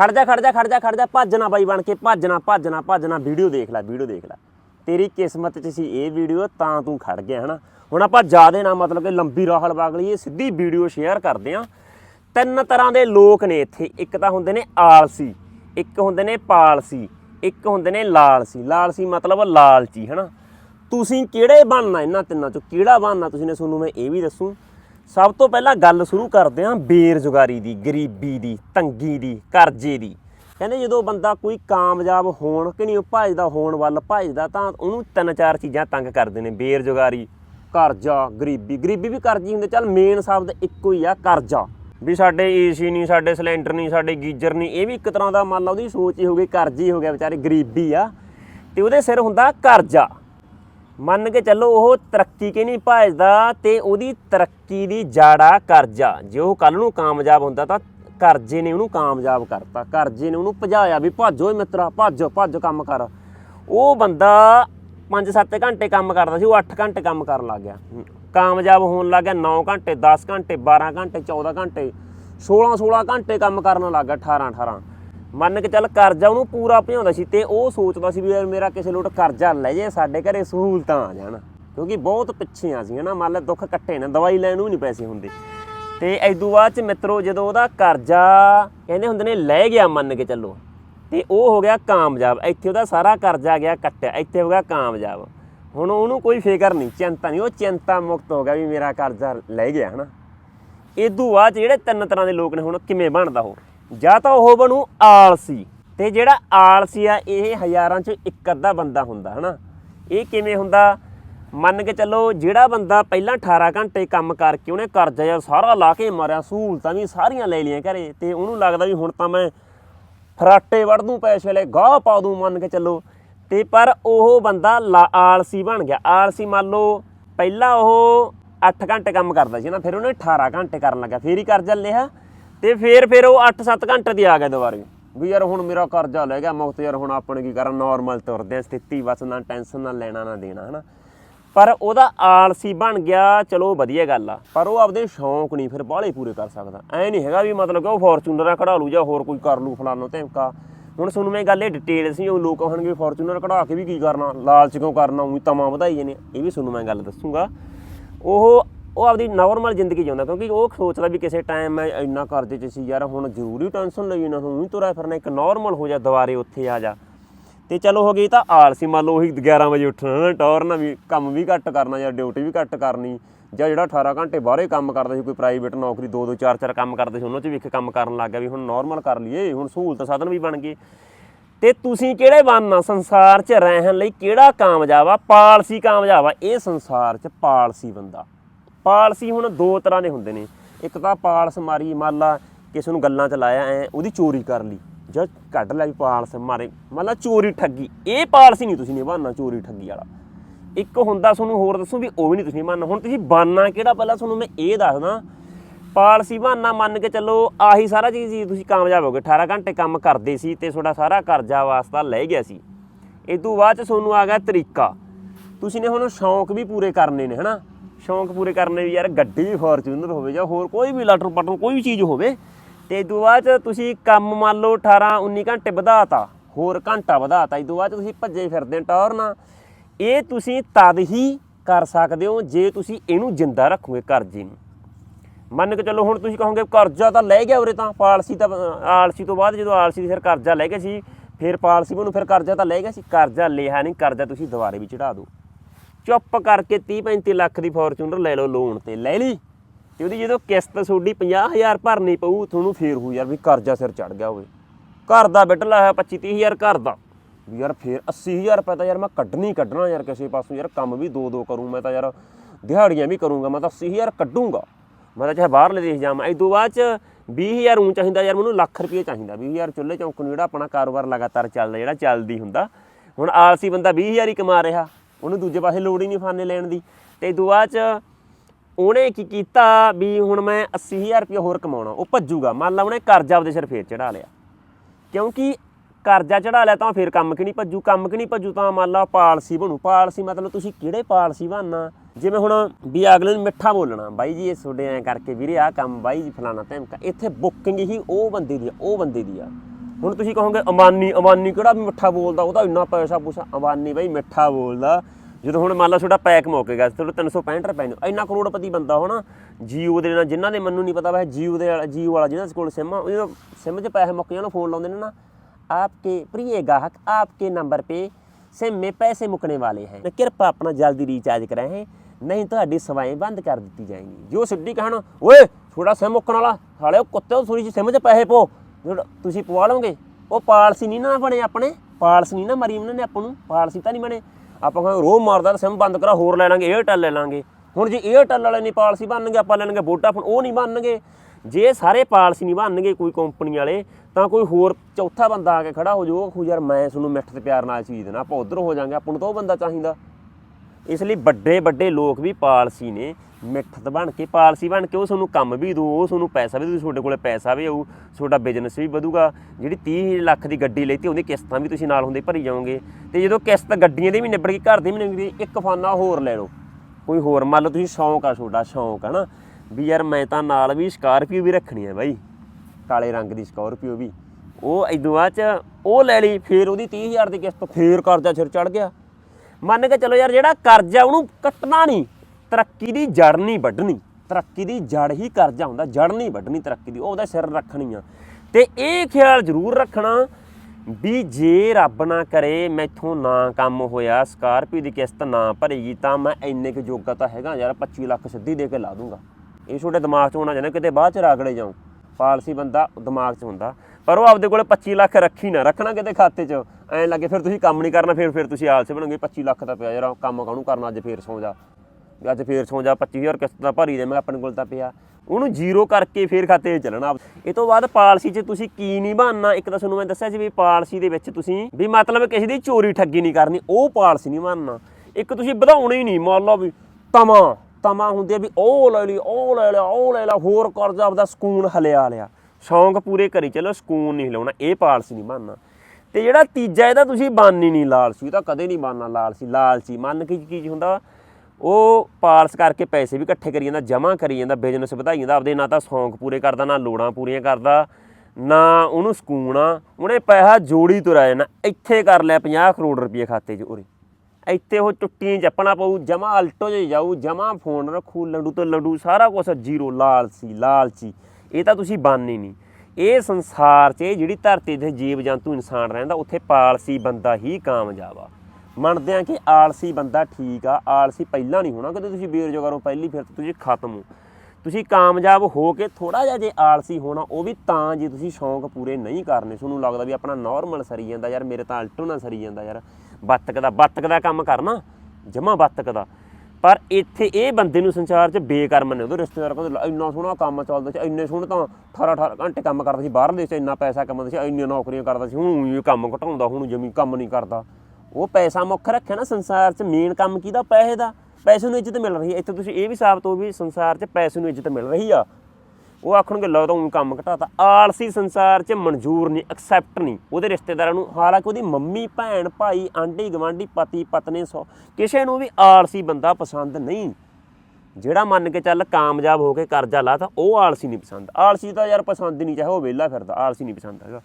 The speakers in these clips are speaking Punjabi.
ਖੜ ਜਾ ਖੜ ਜਾ ਖੜ ਜਾ ਖੜ ਜਾ ਭੱਜਣਾ ਬਾਈ ਬਣ ਕੇ ਭੱਜਣਾ ਭੱਜਣਾ ਭੱਜਣਾ ਵੀਡੀਓ ਦੇਖ ਲੈ, ਵੀਡੀਓ ਦੇਖ ਲੈ। ਤੇਰੀ ਕਿਸਮਤ 'ਚ ਸੀ ਇਹ ਵੀਡੀਓ, ਤਾਂ ਤੂੰ ਖੜ ਗਿਆ, ਹਨਾ? ਹੁਣ ਆਪਾਂ ਜਿਆਦੇ ਨਾ ਮਤਲਬ ਕਿ ਲੰਬੀ ਰਾਹਲ ਲਵਾ ਲਈਏ, ਸਿੱਧੀ ਵੀਡੀਓ ਸ਼ੇਅਰ ਕਰਦੇ ਆ। ਤਿੰਨ ਤਰ੍ਹਾਂ ਦੇ ਲੋਕ ਨੇ ਇੱਥੇ। ਇੱਕ ਤਾਂ ਹੁੰਦੇ ਨੇ ਆਲਸੀ, ਇੱਕ ਹੁੰਦੇ ਨੇ ਪਾਲਸੀ, ਇੱਕ ਹੁੰਦੇ ਨੇ ਲਾਲਸੀ। ਲਾਲਸੀ ਮਤਲਬ ਲਾਲਚੀ, ਹਨਾ? ਤੁਸੀਂ ਕਿਹੜੇ ਬਣਨਾ ਇਹਨਾਂ ਤਿੰਨਾਂ ਚੋਂ? ਕਿਹੜਾ ਬਣਨਾ? ਤੁਸੀਂ ਨੇ ਤੁਹਾਨੂੰ ਮੈਂ ਇਹ ਵੀ ਦੱਸੂ। ਸਭ ਤੋਂ ਪਹਿਲਾਂ ਗੱਲ ਸ਼ੁਰੂ ਕਰਦੇ ਹਾਂ ਬੇਰੁਜ਼ਗਾਰੀ ਦੀ, ਗਰੀਬੀ ਦੀ, ਤੰਗੀ ਦੀ, ਕਰਜ਼ੇ ਦੀ। ਕਹਿੰਦੇ ਜਦੋਂ ਬੰਦਾ ਕੋਈ ਕਾਮਯਾਬ ਹੋਣ ਕਿ ਨਹੀਂ, ਉਹ ਭੱਜਦਾ, ਹੋਣ ਵੱਲ ਭੱਜਦਾ, ਤਾਂ ਉਹਨੂੰ ਤਿੰਨ ਚਾਰ ਚੀਜ਼ਾਂ ਤੰਗ ਕਰਦੇ ਨੇ, ਬੇਰੁਜ਼ਗਾਰੀ, ਕਰਜ਼ਾ, ਗਰੀਬੀ। ਗਰੀਬੀ ਵੀ ਕਰਜ਼ੀ ਹੁੰਦੇ, ਚੱਲ ਮੇਨ ਸ਼ਬਦ ਇੱਕੋ ਹੀ ਆ, ਕਰਜ਼ਾ। ਵੀ ਸਾਡੇ ਏਸੀ ਨਹੀਂ, ਸਾਡੇ ਸਿਲੰਡਰ ਨਹੀਂ, ਸਾਡੇ ਗੀਜ਼ਰ ਨਹੀਂ, ਇਹ ਵੀ ਇੱਕ ਤਰ੍ਹਾਂ ਦਾ ਮੰਨ ਲਓ ਉਹਦੀ ਸੋਚ ਹੀ ਹੋ ਗਈ, ਕਰਜ਼ੀ ਹੋ ਗਿਆ, ਵਿਚਾਰੇ ਗਰੀਬੀ ਆ। ਤੇ ਉਹਦੇ ਸਿਰ ਹੁੰਦਾ ਕਰਜ਼ਾ। ਮੰਨ ਕੇ ਚੱਲੋ ਉਹ ਤਰੱਕੀ ਕਿ ਨਹੀਂ ਭਜਦਾ ਤੇ ਉਹਦੀ ਤਰੱਕੀ ਦੀ ਜਾੜਾ ਕਰਜ਼ਾ। ਜੇ ਉਹ ਕੱਲ ਨੂੰ ਕਾਮਯਾਬ ਹੁੰਦਾ ਤਾਂ ਕਰਜ਼ੇ ਨੇ ਉਹਨੂੰ ਕਾਮਯਾਬ ਕਰਤਾ। ਕਰਜ਼ੇ ਨੇ ਉਹਨੂੰ ਭਜਾਇਆ ਵੀ ਭੱਜੋ ਓਏ ਮਿੱਤਰਾ, ਭੱਜੋ, ਭੱਜ ਕੰਮ ਕਰ। ਉਹ ਬੰਦਾ 5-7 ਘੰਟੇ ਕੰਮ ਕਰਦਾ ਸੀ, ਉਹ 8 ਘੰਟੇ ਕੰਮ ਕਰਨ ਲੱਗ ਗਿਆ। ਕਾਮਯਾਬ ਹੋਣ ਲੱਗ ਗਿਆ 9 ਘੰਟੇ 10 ਘੰਟੇ 12 ਘੰਟੇ 14 ਘੰਟੇ 16-16 ਘੰਟੇ ਕੰਮ ਕਰਨ ਲੱਗ ਗਿਆ 18-18 ਮੰਨ ਕੇ ਚੱਲ ਕਰਜ਼ਾ ਉਹਨੂੰ ਪੂਰਾ ਭਜਾਉਂਦਾ ਸੀ ਤੇ ਉਹ ਸੋਚਦਾ ਸੀ ਵੀ ਯਾਰ ਮੇਰਾ ਕਿਸੇ ਲੋਟ ਕਰਜ਼ਾ ਲੈ ਜੇ, ਸਾਡੇ ਘਰੇ ਸਹੂਲਤਾਂ ਆ ਜਾਣ। ਕਿਉਂਕਿ ਬਹੁਤ ਪਿੱਛੇ ਆ ਸੀ ਹਨਾ, ਮੰਨ ਲੈ ਦੁੱਖ ਕੱਟੇ ਨੇ, ਦਵਾਈ ਲੈਣ ਨੂੰ ਵੀ ਨਹੀਂ ਪੈਸੇ ਹੁੰਦੇ। ਤੇ ਐਦੂ ਬਾਅਦ ਚ ਮਿੱਤਰੋ ਜਦੋਂ ਉਹਦਾ ਕਰਜ਼ਾ ਕਹਿੰਦੇ ਹੁੰਦੇ ਨੇ, ਲੈ ਗਿਆ ਮੰਨ ਕੇ ਚੱਲੋ, ਤੇ ਉਹ ਹੋ ਗਿਆ ਕਾਮਯਾਬ। ਇੱਥੇ ਉਹਦਾ ਸਾਰਾ ਕਰਜ਼ਾ ਗਿਆ ਕੱਟਿਆ, ਇੱਥੇ ਹੋ ਗਿਆ ਕਾਮਯਾਬ। ਹੁਣ ਉਹਨੂੰ ਕੋਈ ਫਿਕਰ ਨਹੀਂ, ਚਿੰਤਾ ਨਹੀਂ, ਉਹ ਚਿੰਤਾ ਮੁਕਤ ਹੋ ਗਿਆ ਵੀ ਮੇਰਾ ਕਰਜ਼ਾ ਲੈ ਗਿਆ ਹਨਾ। ਇਦੋਂ ਬਾਅਦ 'ਚ ਜਿਹੜੇ ਤਿੰਨ ਤਰ੍ਹਾਂ ਦੇ ਲੋਕ ਨੇ, ਹੁਣ ਕਿਵੇਂ ਬਣਦਾ ਉਹ? ਜਾਂ ਤਾਂ ਉਹ ਬਣੂ ਆਲਸੀ। ਤੇ ਜਿਹੜਾ ਆਲਸੀ ਆ, ਇਹ ਹਜ਼ਾਰਾਂ 'ਚ ਇੱਕ ਅੱਧਾ ਬੰਦਾ ਹੁੰਦਾ, ਹਨਾ? ਇਹ ਕਿਵੇਂ ਹੁੰਦਾ? ਮੰਨ ਕੇ ਚੱਲੋ, ਜਿਹੜਾ ਬੰਦਾ ਪਹਿਲਾਂ 18 ਘੰਟੇ ਕੰਮ ਕਰਕੇ ਉਹਨੇ ਕਰਜ਼ਾ ਜਾਂ ਸਾਰਾ ਲਾ ਕੇ ਮਾਰਿਆ, ਸਹੂਲਤਾਂ ਵੀ ਸਾਰੀਆਂ ਲੈ ਲਈਆਂ ਘਰੇ, ਤੇ ਉਹਨੂੰ ਲੱਗਦਾ ਵੀ ਹੁਣ ਤਾਂ ਮੈਂ ਫਰਾਟੇ ਵੜ ਦੂੰ ਪੈਸੇ ਲੈ ਗਾਹ ਪਾ ਦੂੰ ਮੰਨ ਕੇ ਚੱਲੋ। ਤੇ ਪਰ ਉਹ ਬੰਦਾ ਲਾ- ਆਲਸੀ ਬਣ ਗਿਆ। ਆਲਸੀ ਮੰਨ ਲਓ, ਪਹਿਲਾਂ ਉਹ 8 ਘੰਟੇ ਕੰਮ ਕਰਦਾ ਸੀ ਨਾ, ਫਿਰ ਉਹਨੇ 18 ਘੰਟੇ ਕਰਨ ਲੱਗਾ ਫੇਰ ਹੀ ਕਰਜ਼ਾ ਲਿਆ। ਤੇ ਫੇਰ ਫਿਰ ਉਹ 8-7 ਘੰਟੇ ਦੀ ਆ ਗਿਆ ਦੁਬਾਰੇ। ਵੀ ਯਾਰ ਹੁਣ ਮੇਰਾ ਕਰਜ਼ਾ ਲੈ ਗਿਆ ਮੁਕਤ ਯਾਰ ਹੁਣ ਆਪਣੇ ਕੀ ਕਰਨ ਨਾਰਮਲ ਤੁਰਦੇ ਆ, ਸਥਿਤੀ ਬਸ ਨਾ ਟੈਨਸ਼ਨ ਨਾ ਲੈਣਾ ਨਾ ਦੇਣਾ, ਹਨਾ। ਪਰ ਉਹਦਾ ਆਲਸੀ ਬਣ ਗਿਆ, ਚਲੋ ਵਧੀਆ ਗੱਲ ਆ। ਪਰ ਉਹ ਆਪਦੇ ਸ਼ੌਂਕ ਨਹੀਂ ਫਿਰ ਬਾਹਲੇ ਪੂਰੇ ਕਰ ਸਕਦਾ। ਐ ਨਹੀਂ ਹੈਗਾ ਵੀ ਮਤਲਬ ਕਿ ਉਹ ਫੋਰਚੂਨਰਾਂ ਕਢਾ ਲੂ ਜਾਂ ਹੋਰ ਕੋਈ ਕਰ ਲੂ ਫਲਾਨੋ ਧਮਕਾ। ਹੁਣ ਤੁਹਾਨੂੰ ਮੈਂ ਗੱਲ ਇਹ ਡਿਟੇਲ ਸੀ, ਉਹ ਲੋਕ ਹੋਣਗੇ ਫੋਰਚੂਨਰ ਕਢਾ ਕੇ ਵੀ ਕੀ ਕਰਨਾ, ਲਾਲਚ ਕਿਉਂ ਕਰਨਾ ਉਹੀ ਤਮਾ ਵਧਾਈ ਨੇ ਇਹ ਵੀ ਤੁਹਾਨੂੰ ਮੈਂ ਗੱਲ ਦੱਸੂਗਾ। ਉਹ ਉਹ ਆਪਦੀ ਨਾਰਮਲ ਜ਼ਿੰਦਗੀ ਜਿਉਂਦਾ, ਕਿਉਂਕਿ ਉਹ ਸੋਚਦਾ ਵੀ ਕਿਸੇ ਟਾਈਮ ਮੈਂ ਇੰਨਾ ਕਰਜ਼ੇ 'ਚ ਸੀ ਯਾਰ, ਹੁਣ ਜ਼ਰੂਰੀ ਟੈਨਸ਼ਨ ਲਈ ਨਾ ਹੁਣ ਵੀ ਤੁਰਿਆ ਫਿਰਨਾ, ਇੱਕ ਨਾਰਮਲ ਹੋ ਜਾ, ਦੁਬਾਰੇ ਉੱਥੇ ਆ ਜਾ। ਤੇ ਚਲੋ ਹੋ ਗਈ ਤਾਂ ਆਲਸੀ, ਮੰਨ ਲਓ ਉਹੀ 11 ਵਜੇ ਉੱਠਣਾ ਟੌਰ ਵੀ ਕੰਮ ਵੀ ਘੱਟ ਕਰਨਾ, ਜਾਂ ਡਿਊਟੀ ਵੀ ਘੱਟ ਕਰਨੀ, ਜਾਂ ਜਿਹੜਾ 18 ਘੰਟੇ ਬਾਹਰੇ ਕੰਮ ਕਰਦਾ ਸੀ, ਕੋਈ ਪ੍ਰਾਈਵੇਟ ਨੌਕਰੀ 2 2 4 4 ਕੰਮ ਕਰਦੇ ਸੀ, ਉਹਨਾਂ 'ਚ ਵੀ ਇੱਕ ਕੰਮ ਕਰਨ ਲੱਗ ਗਿਆ ਵੀ ਹੁਣ ਨਾਰਮਲ ਕਰ ਲਈਏ, ਹੁਣ ਸਹੂਲਤ ਸਾਧਨ ਵੀ ਬਣ ਗਏ। ਤੇ ਤੁਸੀਂ ਕਿਹੜੇ ਬਣਨਾ ਸੰਸਾਰ 'ਚ ਰਹਿਣ ਲਈ ਕਿਹੜਾ ਕਾਮਯਾਬ ਆ? ਪਾਲਸੀ ਕਾਮਯਾਬ ਆ, ਇਹ ਸੰਸਾਰ 'ਚ ਪਾਲਸੀ ਬੰਦਾ। ਪਾਲਸੀ ਹੁਣ ਦੋ ਤਰ੍ਹਾਂ ਦੇ ਹੁੰਦੇ ਨੇ। ਇੱਕ ਤਾਂ ਪਾਲਸ ਮਾਰੀ, ਮੰਨ ਲਾ ਕਿਸੇ ਨੂੰ ਗੱਲਾਂ 'ਚ ਲਾਇਆ ਐ, ਉਹਦੀ ਚੋਰੀ ਕਰ ਲਈ। ਜਾਂ ਕੱਢ ਲਿਆ ਵੀ ਪਾਲਸ ਮਾਰੇ। ਮੰਨ ਲਾ ਚੋਰੀ ਠੱਗੀ। ਇਹ ਪਾਲਸੀ ਨਹੀਂ ਤੁਸੀਂ ਨਿਭਾਉਣਾ ਚੋਰੀ ਠੱਗੀ ਵਾਲਾ। ਇੱਕ ਹੁੰਦਾ ਤੁਹਾਨੂੰ ਹੋਰ ਦੱਸੂ ਵੀ ਉਹ ਵੀ ਨਹੀਂ ਤੁਸੀਂ ਮੰਨਣਾ। ਹੁਣ ਤੁਸੀਂ ਬਾਨਾ ਕਿਹੜਾ ਪਹਿਲਾਂ ਤੁਹਾਨੂੰ ਮੈਂ ਇਹ ਦੱਸਦਾ। ਪਾਲਸੀ ਬਹਾਨਾ ਮੰਨ ਕੇ ਚੱਲੋ ਆਹੀ ਸਾਰਾ ਚੀਜ਼ ਜੀ ਤੁਸੀਂ ਕਾਮਯਾਬ ਹੋ ਗਏ। 18 ਘੰਟੇ ਕੰਮ ਕਰਦੇ ਸੀ ਤੇ ਤੁਹਾਡਾ ਸਾਰਾ ਕਰਜ਼ਾ ਵਾਸਤਾ ਲੈ ਗਿਆ ਸੀ। ਇਸ ਤੋਂ ਬਾਅਦ ਚ ਤੁਹਾਨੂੰ ਆ ਗਿਆ ਤਰੀਕਾ। ਤੁਸੀਂ ਨੇ ਹੁਣ ਸ਼ੌਂਕ ਵੀ ਪੂਰੇ ਕਰਨੇ ਨੇ, ਹਨਾ? ਸ਼ੌਂਕ ਪੂਰੇ ਕਰਨੇ ਵੀ ਯਾਰ ਗੱਡੀ ਵੀ ਫੋਰਚੂਨਰ ਹੋਵੇ ਜਾਂ ਹੋਰ ਕੋਈ ਵੀ ਲਟਰ ਪਟਰ ਕੋਈ ਵੀ ਚੀਜ਼ ਹੋਵੇ, ਤੇ ਇਸ ਤੋਂ ਬਾਅਦ ਚ ਤੁਸੀਂ ਕੰਮ ਮੰਨ ਲਓ 18 19 ਘੰਟੇ ਵਧਾਤਾ, ਹੋਰ ਘੰਟਾ ਵਧਾਤਾ, ਇਸ ਤੋਂ ਬਾਅਦ 'ਚ ਤੁਸੀਂ ਭੱਜੇ ਫਿਰਦੇ ਟੌਰ ਨਾ ਇਹ ਤੁਸੀਂ ਤਦ ਹੀ ਕਰ ਸਕਦੇ ਹੋ ਜੇ ਤੁਸੀਂ ਇਹਨੂੰ ਜਿੰਦਾ ਰੱਖੋਗੇ ਕਰਜ਼ੇ ਨੂੰ। ਮੰਨ ਕੇ ਚੱਲੋ ਹੁਣ ਤੁਸੀਂ ਕਹੋਗੇ ਕਰਜ਼ਾ ਤਾਂ ਲੈ ਗਿਆ ਉਰੇ ਤਾਂ, ਪਾਲਸੀ ਤਾਂ ਆਲਸੀ ਤੋਂ ਬਾਅਦ ਜਦੋਂ ਆਲਸੀ ਦੀ ਫਿਰ ਕਰਜ਼ਾ ਲੈ ਗਿਆ ਸੀ, ਫਿਰ ਪਾਲਸੀ ਨੂੰ ਫਿਰ ਕਰਜ਼ਾ ਤਾਂ ਲੈ ਗਿਆ ਸੀ, ਕਰਜ਼ਾ ਲਿਆ ਨਹੀਂ, ਕਰਜ਼ਾ ਤੁਸੀਂ ਦੁਬਾਰੇ ਵੀ ਚੜਾ ਦਿਓ। ਚੁੱਪ ਕਰਕੇ 30 35 ਲੱਖ ਦੀ ਫੋਰਚੂਨਰ ਲੈ ਲਓ ਲੋਨ ਤੇ। ਲੈ ਲਈ। ਤੇ ਉਹਦੀ ਜਦੋਂ ਕਿਸ਼ਤ ਤੁਹਾਡੀ 50000 ਭਰਨੀ ਪਊ, ਤੁਹਾਨੂੰ ਫੇਰ ਹੋ ਯਾਰ ਵੀ ਕਰਜ਼ਾ ਸਿਰ ਚੜ ਗਿਆ ਹੋਵੇ ਘਰ ਦਾ ਬਿੱਟ ਲਾਇਆ 25 30000 ਘਰ ਦਾ। ਵੀ ਯਾਰ ਫੇਰ 80000 ਰੁਪਏ ਤਾਂ ਯਾਰ ਮੈਂ ਕੱਢਣੀ ਕੱਢਣਾ ਯਾਰ ਕਿਸੇ ਪਾਸੋਂ। ਯਾਰ ਕੰਮ ਵੀ ਦੋ ਦੋ ਕਰੂੰ ਮੈਂ ਤਾਂ ਯਾਰ, ਦਿਹਾੜੀਆਂ ਵੀ ਕਰੂੰਗਾ, ਮੈਂ ਤਾਂ 80000 ਕੱਢੂੰਗਾ। ਮੈਂ ਤਾਂ ਚਾਹੇ ਬਾਹਰਲੇ ਦੇਸ਼ ਜਾਵਾਂ। ਇਸ ਤੋਂ ਬਾਅਦ ਚ 20000 ਉਂ ਚਾਹੀਦਾ ਯਾਰ, ਮੈਨੂੰ ਲੱਖ ਰੁਪਏ ਚਾਹੀਦਾ। 20000 ਚੁੱਲ੍ਹੇ ਚੌਂਕ ਨੂੰ ਜਿਹੜਾ ਆਪਣਾ ਕਾਰੋਬਾਰ ਲਗਾਤਾਰ ਚੱਲਦਾ, ਜਿਹੜਾ ਚੱਲਦੀ ਹੁੰਦਾ। ਹੁਣ ਆਲਸੀ ਬੰਦਾ 20000 ਹੀ ਕਮਾ ਰਿਹਾ। ਉਹਨੂੰ ਦੂਜੇ ਪਾਸੇ ਲੋੜ ਹੀ ਨਹੀਂ ਫਾਨੇ ਲੈਣ ਦੀ। ਤੇ ਦੁਆ ਚ ਉਹਨੇ ਕੀ ਕੀਤਾ ਵੀ ਹੁਣ ਮੈਂ 80000 ਰੁਪਏ ਹੋਰ ਕਮਾਉਣਾ, ਉਹ ਭੱਜੂਗਾ। ਮੰਨ ਲਾ ਉਹਨੇ ਕਰਜ਼ਾ ਆਪਦੇ ਸਿਰ ਫੇਰ ਚੜਾ ਲਿਆ। ਕਿਉਂਕਿ ਕਰਜ਼ਾ ਚੜਾ ਲਿਆ ਤਾਂ ਫਿਰ ਕੰਮ ਕਿ ਨਹੀਂ ਭੱਜੂ? ਕੰਮ ਕਿ ਨਹੀਂ ਭੱਜੂ ਤਾਂ ਮੰਨ ਲਾ ਪਾਲਸੀ ਬਣੂ। ਪਾਲਸੀ ਮਤਲਬ ਤੁਸੀਂ ਕਿਹੜੇ ਪਾਲਸੀ ਬਣਨਾ? ਜਿਵੇਂ ਹੁਣ ਵੀ ਅਗਲੇ ਨੂੰ ਮਿੱਠਾ ਬੋਲਣਾ, ਬਾਈ ਜੀ, ਇਹ ਤੁਹਾਡੇ ਐਂ ਕਰਕੇ ਵੀਰੇ ਆਹ ਕੰਮ, ਬਾਈ ਜੀ, ਫਲਾਣਾ ਧਮਕਾ। ਇੱਥੇ ਬੁਕਿੰਗ ਹੀ ਉਹ ਬੰਦੇ ਦੀ ਆ, ਉਹ ਬੰਦੇ ਦੀ ਆ। ਹੁਣ ਤੁਸੀਂ ਕਹੋਗੇ ਅਮਾਨੀ ਅਮਾਨੀ ਕਿਹੜਾ ਮਿੱਠਾ ਬੋਲਦਾ ਉਹਦਾ ਇੰਨਾ ਪੈਸਾ ਪੂਸਾ, ਅਮਾਨੀ ਬਈ ਮਿੱਠਾ ਬੋਲਦਾ। ਜਦੋਂ ਹੁਣ ਮੰਨ ਲਾ ਤੁਹਾਡਾ ਪੈਕ ਮੁੱਕ ਗਿਆ ਚਲੋ 365 ਰੁਪਏ ਨੂੰ, ਇੰਨਾ ਕਰੋੜਪਤੀ ਬੰਦਾ ਹੋਣਾ ਜੀਓ ਦੇ ਨਾਲ, ਜਿਨ੍ਹਾਂ ਦੇ ਮੈਨੂੰ ਨਹੀਂ ਪਤਾ ਵੈ ਜੀਓ ਦੇ ਵਾਲਾ ਜੀਓ ਵਾਲਾ ਜਿਹਨਾਂ ਕੋਲ ਸਿਮ ਆ, ਉਹ ਸਿਮ 'ਚ ਪੈਸੇ ਮੁੱਕ ਜਾਣ ਫੋਨ ਲਾਉਂਦੇ ਨੇ ਨਾ, ਆਪਕੇ ਪ੍ਰੀਏ ਗਾਹਕ, ਆਪਕੇ ਨੰਬਰ 'ਤੇ ਸਿਮ ਮੇ ਪੈਸੇ ਮੁਕਣੇ ਵਾਲੇ ਹਨ ਕਿਰਪਾ ਆਪਣਾ ਜਲਦੀ ਰੀਚਾਰਜ ਕਰਾਏ ਨਹੀਂ ਤੁਹਾਡੀ ਸਵਾਏ ਬੰਦ ਕਰ ਦਿੱਤੀ ਜਾਏਗੀ। ਜੋ ਸਿੱਧੀ ਕਹਿਣ, ਓਏ ਥੋੜਾ ਸਿਮ ਮੁੱਕਣ ਵਾਲਾ, ਸਾਲਿਓ ਕੁੱਤੇ ਥੋੜੀ ਜਿਹੀ ਸਿਮ 'ਚ ਪੈਸੇ ਪੋ ਜਿਹੜਾ ਤੁਸੀਂ ਪਵਾ ਲਓਗੇ ਉਹ ਪਾਲਸੀ ਨਹੀਂ ਨਾ ਬਣੇ ਆਪਣੇ, ਪਾਲਸੀ ਨਹੀਂ ਨਾ ਮਰੀ ਉਹਨਾਂ ਨੇ ਆਪਾਂ ਨੂੰ, ਪਾਲਸੀ ਤਾਂ ਨਹੀਂ ਬਣੇ। ਆਪਾਂ ਕਹਿੰਦੇ ਰੋਹ ਮਾਰਦਾ ਸਿਮ ਬੰਦ ਕਰਾ, ਹੋਰ ਲੈ ਲਾਂਗੇ 에ਅਰਟੈਲ ਲੈ ਲਾਂਗੇ। ਹੁਣ ਜੇ 에ਅਰਟੈਲ ਵਾਲੇ ਨਹੀਂ ਪਾਲਸੀ ਬਣਨਗੇ, ਆਪਾਂ ਲੈ ਲਾਂਗੇ ਵੋਡਾਫੋਨ ਉਹ ਨਹੀਂ ਬਣਨਗੇ। ਜੇ ਸਾਰੇ ਪਾਲਸੀ ਨਹੀਂ ਬਣਨਗੇ ਕੋਈ ਕੰਪਨੀ ਵਾਲੇ, ਤਾਂ ਕੋਈ ਹੋਰ ਚੌਥਾ ਬੰਦਾ ਆ ਕੇ ਖੜਾ ਹੋ ਜਾਊਗਾ ਖੂ ਯਾਰ ਮੈਂ ਤੁਹਾਨੂੰ ਮਿੱਠ ਤੇ ਪਿਆਰ ਨਾਲ ਚੀਜ਼ ਦੇਣਾ ਆਪਾਂ ਉਧਰ ਹੋ ਜਾਾਂਗੇ, ਆਪਾਂ ਨੂੰ ਤਾਂ ਉਹ ਬੰਦਾ ਚਾਹੀਦਾ। ਇਸ ਲਈ ਵੱਡੇ ਵੱਡੇ ਲੋਕ ਵੀ ਪਾਲਸੀ ਨੇ ਮਿੱਠਤ ਬਣ ਕੇ, ਪਾਲਸੀ ਬਣ ਕੇ, ਉਹ ਤੁਹਾਨੂੰ ਕੰਮ ਵੀ ਦੂ ਉਹ ਤੁਹਾਨੂੰ ਪੈਸਾ ਵੀ ਦੂ ਤੁਹਾਡੇ ਕੋਲੇ ਪੈਸਾ ਵੀ ਆਊ, ਤੁਹਾਡਾ ਬਿਜ਼ਨਸ ਵੀ ਵਧੂਗਾ। ਜਿਹੜੀ 30 ਲੱਖ ਦੀ ਗੱਡੀ ਲੈਤੀ ਉਹਦੀ ਕਿਸ਼ਤਾਂ ਵੀ ਤੁਸੀਂ ਨਾਲ ਹੁੰਦੇ ਭਰੀ ਜਾਓਗੇ। ਤੇ ਜਦੋਂ ਕਿਸ਼ਤ ਗੱਡੀਆਂ ਦੀ ਵੀ ਨਿਬੜ ਗਈ, ਘਰ ਦੀ ਵੀ ਨਿਬੜ ਗਈ, ਇੱਕ ਫਾਨਾ ਹੋਰ ਲੈ ਲਓ। ਕੋਈ ਹੋਰ, ਮੰਨ ਲਓ ਤੁਸੀਂ ਸ਼ੌਂਕ ਆ ਤੁਹਾਡਾ, ਸ਼ੌਂਕ ਹੈ ਨਾ। ਵੀ ਯਾਰ ਮੈਂ ਤਾਂ ਨਾਲ ਵੀ ਸਕਾਰਪੀਓ ਵੀ ਰੱਖਣੀ ਹੈ ਬਾਈ, ਕਾਲੇ ਰੰਗ ਦੀ ਸਕਾਰਪੀਓ ਵੀ। ਉਹ ਇਦੋਂ ਬਾਅਦ ਚ ਉਹ ਲੈ ਲਈ, ਫੇਰ ਉਹਦੀ 30000 ਦੀ ਕਿਸ਼ਤ ਫੇਰ ਕਰਜ਼ਾ ਸਿਰ ਚੜ ਗਿਆ। ਮੰਨ ਕੇ ਚਲੋ ਯਾਰ ਜਿਹੜਾ ਕਰਜ਼ਾ ਉਹਨੂੰ ਕੱਟਣਾ ਨਹੀਂ ਤਰੱਕੀ ਦੀ ਜੜ ਨਹੀਂ ਵੱਢਣੀ। ਤਰੱਕੀ ਦੀ ਜੜ ਹੀ ਕਰਜ਼ਾ ਹੁੰਦਾ, ਜੜ ਨਹੀਂ ਵੱਢਣੀ ਤਰੱਕੀ ਦੀ, ਉਹ ਉਹਦਾ ਸਿਰ ਰੱਖਣੀ ਆ। ਤੇ ਇਹ ਖਿਆਲ ਜ਼ਰੂਰ ਰੱਖਣਾ ਵੀ ਜੇ ਰੱਬ ਨਾ ਕਰੇ, ਮੈਥੋਂ ਨਾ ਕੰਮ ਹੋਇਆ ਸਕਾਰਪੀਓ ਦੀ ਕਿਸ਼ਤ ਨਾ ਭਰੇਗੀ, ਤਾਂ ਮੈਂ ਇੰਨੇ ਕੁ ਯੋਗਾ ਤਾਂ ਹੈਗਾ, ਯਾਰ 25 ਲੱਖ ਸਿੱਧੀ ਦੇ ਕੇ ਲਾ ਦੂੰਗਾ। ਇਹ ਤੁਹਾਡੇ ਦਿਮਾਗ 'ਚ ਹੋਣਾ ਚਾਹੀਦਾ, ਕਿਤੇ ਬਾਅਦ 'ਚ ਰਾਗੜੇ ਜਾਉ ਪਾਲਸੀ ਬੰਦਾ ਦਿਮਾਗ 'ਚ ਹੁੰਦਾ। ਪਰ ਉਹ ਆਪਦੇ ਕੋਲੇ 25 ਲੱਖ ਰੱਖੀ ਨਾ, ਰੱਖਣਾ ਕਿਤੇ ਖਾਤੇ 'ਚ? ਐਂ ਲੱਗੇ, ਫਿਰ ਤੁਸੀਂ ਕੰਮ ਨਹੀਂ ਕਰਨਾ, ਫਿਰ ਫਿਰ ਤੁਸੀਂ ਆਲਸੇ ਬਣੋਗੇ 25 ਲੱਖ ਦਾ ਪਿਆ ਯਾਰ, ਕੰਮ ਕਾਹਨੂੰ ਕਰਨਾ, ਅੱਜ ਫੇਰ ਸੌਂ ਜਾ। ਅੱਜ ਫੇਰ ਸੌਂ ਜਾ 25000 ਕਿਸ਼ਤ ਦਾ ਭਰੀ ਦੇ, ਮੈਂ ਆਪਣੇ ਕੋਲ ਤਾਂ ਪਿਆ। ਉਹਨੂੰ ਜ਼ੀਰੋ ਕਰਕੇ ਫੇਰ ਖਾਤੇ 'ਚ ਚੱਲਣਾ। ਇਹ ਤੋਂ ਬਾਅਦ ਪਾਲਸੀ 'ਚ ਤੁਸੀਂ ਕੀ ਨਹੀਂ ਬਣਨਾ ਇੱਕ ਤਾਂ ਤੁਹਾਨੂੰ ਮੈਂ ਦੱਸਿਆ ਸੀ ਵੀ ਪਾਲਸੀ ਦੇ ਵਿੱਚ ਤੁਸੀਂ ਵੀ ਮਤਲਬ ਕਿਸੇ ਦੀ ਚੋਰੀ ਠੱਗੀ ਨਹੀਂ ਕਰਨੀ, ਉਹ ਪਾਲਸੀ ਨਹੀਂ ਬਣਨਾ। ਇੱਕ ਤੁਸੀਂ ਵਧਾਉਣਾ ਹੀ ਨਹੀਂ, ਮੰਨ ਲਓ ਵੀ ਤਮਾ ਤਮਾ ਹੁੰਦੇ ਆ ਵੀ ਉਹ ਲੈ ਲਈ, ਉਹ ਲੈ ਲਿਆ, ਉਹ ਲੈ ਲਿਆ, ਹੋਰ ਕਰਜ਼ਾ ਆਪਦਾ ਸਕੂਨ ਹਲਿਆ ਲਿਆ। ਸ਼ੌਂਕ ਪੂਰੇ ਕਰੀ ਚਲੋ, ਸਕੂਨ ਨਹੀਂ ਹਿਲਾਉਣਾ, ਇਹ ਪਾਲਸੀ ਨਹੀਂ ਬਣਨਾ। ਤੇ ਜਿਹੜਾ ਤੀਜਾ ਇਹਦਾ ਤੁਸੀਂ ਬੰਨ ਹੀ ਨਹੀਂ ਲਾਲਸੀ ਤਾਂ ਕਦੇ ਨਹੀਂ ਬਣਨਾ ਲਾਲਸੀ। ਲਾਲਸੀ ਮੰਨ ਕੇ ਕੀ ਹੁੰਦਾ? ਉਹ ਪਾਲਸ ਕਰਕੇ ਪੈਸੇ ਵੀ ਇਕੱਠੇ ਕਰੀ ਜਾਂਦਾ, ਜਮ੍ਹਾਂ ਕਰੀ ਜਾਂਦਾ ਬਿਜ਼ਨਸ ਵਧਾਈ ਜਾਂਦਾ, ਆਪਦੇ ਨਾ ਤਾਂ ਸ਼ੌਂਕ ਪੂਰੇ ਕਰਦਾ, ਨਾ ਲੋੜਾਂ ਪੂਰੀਆਂ ਕਰਦਾ, ਨਾ ਉਹਨੂੰ ਸਕੂਨ ਆ, ਉਹਨੇ ਪੈਸਾ ਜੋੜੀ ਤੁਰਿਆ ਜਾਣਾ, ਇੱਥੇ ਕਰ ਲਿਆ 50 ਕਰੋੜ ਰੁਪਏ ਖਾਤੇ 'ਚ ਉਰੇ। ਇੱਥੇ ਉਹ ਟੁੱਟੀਆਂ ਜੱਪਣਾ ਪਊ ਜਮਾ ਅਲਟੋ ਜੇ ਜਾਊ ਜਮਾ ਫੋਨ ਰੱਖੂ, ਲੰਡੂ ਤੋਂ ਲੰਡੂ, ਸਾਰਾ ਕੁਝ ਜ਼ੀਰੋ, ਲਾਲਸੀ, ਲਾਲਚੀ। ਇਹ ਤਾਂ ਤੁਸੀਂ ਬੰਨ ਹੀ ਨਹੀਂ। ਇਹ ਸੰਸਾਰ 'ਚ, ਇਹ ਜਿਹੜੀ ਧਰਤੀ ਤੇ ਜੀਵ ਜੰਤੂ ਇਨਸਾਨ ਰਹਿੰਦਾ, ਉੱਥੇ ਪਾਲਸੀ ਬੰਦਾ ਹੀ ਕਾਮਯਾਬ ਆ। ਮੰਨਦੇ ਆ ਕਿ ਆਲਸੀ ਬੰਦਾ ਠੀਕ ਆ, ਆਲਸੀ ਪਹਿਲਾਂ ਨਹੀਂ ਹੋਣਾ, ਕਦੇ ਤੁਸੀਂ ਬੇਰੁਜ਼ਗਾਰ ਹੋ, ਪਹਿਲੀ ਫਿਰ ਤੁਸੀਂ ਖਤਮ ਹੋ। ਤੁਸੀਂ ਕਾਮਯਾਬ ਹੋ ਕੇ ਥੋੜਾ ਜਿਹਾ ਜੇ ਆਲਸੀ ਹੋਣਾ, ਉਹ ਵੀ ਤਾਂ ਜੇ ਤੁਸੀਂ ਸ਼ੌਂਕ ਪੂਰੇ ਨਹੀਂ ਕਰਨੇ। ਤੁਹਾਨੂੰ ਲੱਗਦਾ ਵੀ ਆਪਣਾ ਨਾਰਮਲ ਸਰੀ ਜਾਂਦਾ, ਯਾਰ ਮੇਰੇ ਤਾਂ ਅਲਟੋ ਨਾ ਸਰੀ ਜਾਂਦਾ, ਯਾਰ ਬੱਤਕ ਦਾ ਬੱਤਕ ਦਾ ਕੰਮ ਕਰਨਾ, ਜਮਾ ਬੱਤਕ ਦਾ। ਪਰ ਇੱਥੇ ਇਹ ਬੰਦੇ ਨੂੰ ਸੰਸਾਰ 'ਚ ਬੇਕਰਮ ਨੇ, ਉਹਦੇ ਰਿਸ਼ਤੇਦਾਰ ਕਹਿੰਦੇ ਇੰਨਾ ਸੋਹਣਾ ਕੰਮ ਚੱਲਦਾ ਸੀ, ਇੰਨੇ ਸੋਹਣੇ ਤਾਂ 18 18 ਘੰਟੇ ਕੰਮ ਕਰਦਾ ਸੀ, ਬਾਹਰਲੇ ਦੇਸ਼ 'ਚ ਇੰਨਾ ਪੈਸਾ ਕਮਾਉਂਦਾ ਸੀ, ਇੰਨੀਆਂ ਨੌਕਰੀਆਂ ਕਰਦਾ ਸੀ, ਹੁਣ ਇਹ ਕੰਮ ਘਟਾਉਂਦਾ, ਹੁਣ ਜਮੀ ਕੰਮ ਨਹੀਂ ਕਰਦਾ। ਉਹ ਪੈਸਾ ਮੁੱਖ ਰੱਖਿਆ ਨਾ ਸੰਸਾਰ 'ਚ ਮੇਨ ਕੰਮ ਕਿਹਦਾ? ਪੈਸੇ ਦਾ। ਪੈਸੇ ਨੂੰ ਇੱਜ਼ਤ ਮਿਲ ਰਹੀ ਹੈ। ਇੱਥੇ ਤੁਸੀਂ ਇਹ ਵੀ ਸਾਬਤ ਹੋ ਵੀ ਸੰਸਾਰ 'ਚ ਪੈਸੇ ਨੂੰ ਇੱਜ਼ਤ ਮਿਲ ਰਹੀ ਆ। ਉਹ ਆਖਣਗੇ, ਲਓ ਤਾਂ ਊਂ ਕੰਮ ਘਟਾਤਾ। ਆਲਸੀ ਸੰਸਾਰ 'ਚ ਮਨਜ਼ੂਰ ਨਹੀਂ ਐਕਸੈਪਟ ਨਹੀਂ। ਉਹਦੇ ਰਿਸ਼ਤੇਦਾਰਾਂ ਨੂੰ, ਹਾਲਾਂਕਿ ਉਹਦੀ ਮੰਮੀ, ਭੈਣ, ਭਾਈ, ਆਂਢੀ ਗਵਾਂਢੀ ਪਤੀ, ਪਤਨੀ, ਸੋ, ਕਿਸੇ ਨੂੰ ਵੀ ਆਲਸੀ ਬੰਦਾ ਪਸੰਦ ਨਹੀਂ। ਜਿਹੜਾ ਮੰਨ ਕੇ ਚੱਲ ਕਾਮਯਾਬ ਹੋ ਕੇ ਕਰਜ਼ਾ ਲਾ ਤਾਂ ਉਹ ਆਲਸੀ ਨਹੀਂ ਪਸੰਦ। ਆਲਸੀ ਤਾਂ ਯਾਰ ਪਸੰਦ ਨਹੀਂ, ਚਾਹੇ ਉਹ ਵਿਹਲਾ ਫਿਰਦਾ, ਆਲਸੀ ਨਹੀਂ ਪਸੰਦ ਹੈਗਾ।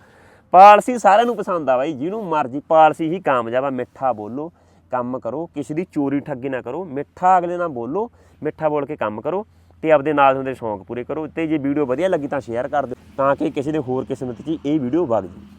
ਪਾਲਸੀ ਸਾਰਿਆਂ ਨੂੰ ਪਸੰਦ ਆ ਬਾਈ, ਜਿਹਨੂੰ ਮਰਜ਼ੀ ਪਾਲਸੀ ਹੀ ਕਾਮਯਾਬ ਆ, ਮਿੱਠਾ ਬੋਲੋ, ਕੰਮ ਕਰੋ, ਕਿਸੇ ਦੀ ਚੋਰੀ ਠੱਗੀ ਨਾ ਕਰੋ, ਮਿੱਠਾ ਅਗਲੇ ਨਾਲ ਬੋਲੋ, ਮਿੱਠਾ ਬੋਲ ਕੇ ਕੰਮ ਕਰੋ ਤੇ ਆਪਦੇ ਨਾਲ ਹੁੰਦੇ ਸ਼ੌਂਕ ਪੂਰੇ ਕਰੋ ਤੇ ਜੇ ਵੀਡੀਓ ਵਧੀਆ ਲੱਗੀ ਤਾਂ ਸ਼ੇਅਰ ਕਰ ਦਿਓ, ਤਾਂ ਕਿ ਕਿਸੇ ਦੇ ਹੋਰ ਕਿਸਮਤ 'ਚ ਇਹ ਵੀਡੀਓ ਵਗ ਜੇ